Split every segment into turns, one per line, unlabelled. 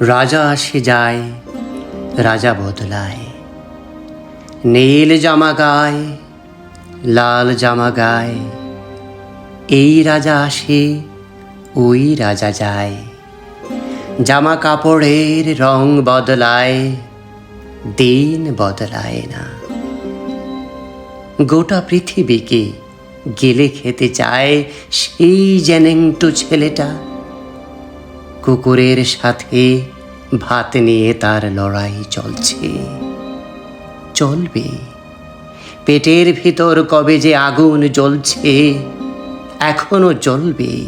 রাজা আসে যায়, রাজা বদলায়। নীল জামা গায়, লাল জামা গায়। এই রাজা আসে, ওই রাজা যায়। জামা কাপড়ের রং বদলায়, দিন বদলায় না। গোটা পৃথিবীকে গেলে খেতে চায় সেই জেনেংটু ছেলেটা। কুকুরের সাথে ভাত নিয়ে তার লড়াই চলছে। চলবে। পেটের ভিতর কবে যে আগুন জ্বলছে, এখনও জ্বলবে।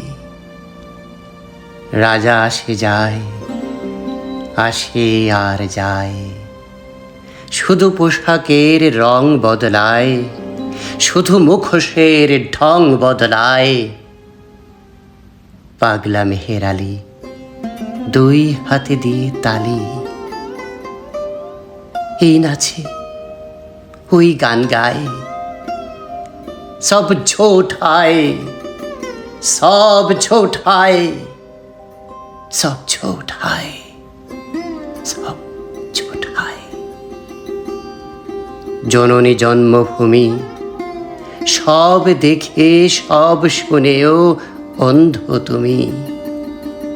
রাজা আসে যায়, আসে আর যায়। শুধু পোশাকের রং বদলায়, শুধু মুখোশের ঢং বদলায়। পাগলা মেহের আলী দুই হাতে দিয়ে তালি। এই নাচে, ওই গান গায়। সব ঝোট হয়, সব ঝোট হয়, সব ঝোট হয়, সব ঝোট হয়। জননী জন্মভূমি, সব দেখে, সব শুনেও অন্ধ তুমি।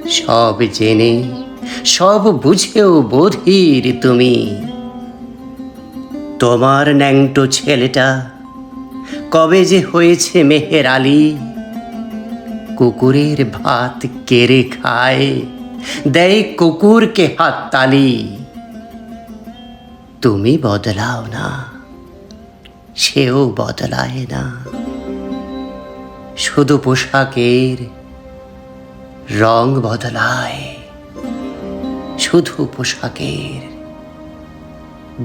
সব জেনে, সব বুঝেও বোধির তুমি। তোমার ন্যাংটো ছেলেটা কবে যে হয়েছে মেহের আলী? কুকুরের ভাত কেড়ে খায়, দেয় কুকুরকে হাততালি। তুমি বদলাও না, সেও বদলায় না। শুধু পোশাকের রং বদলায় শুধু পোশাকের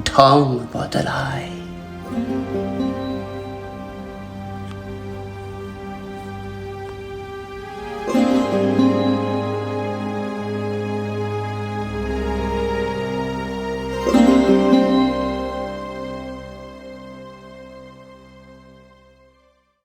ঢং বদলায়।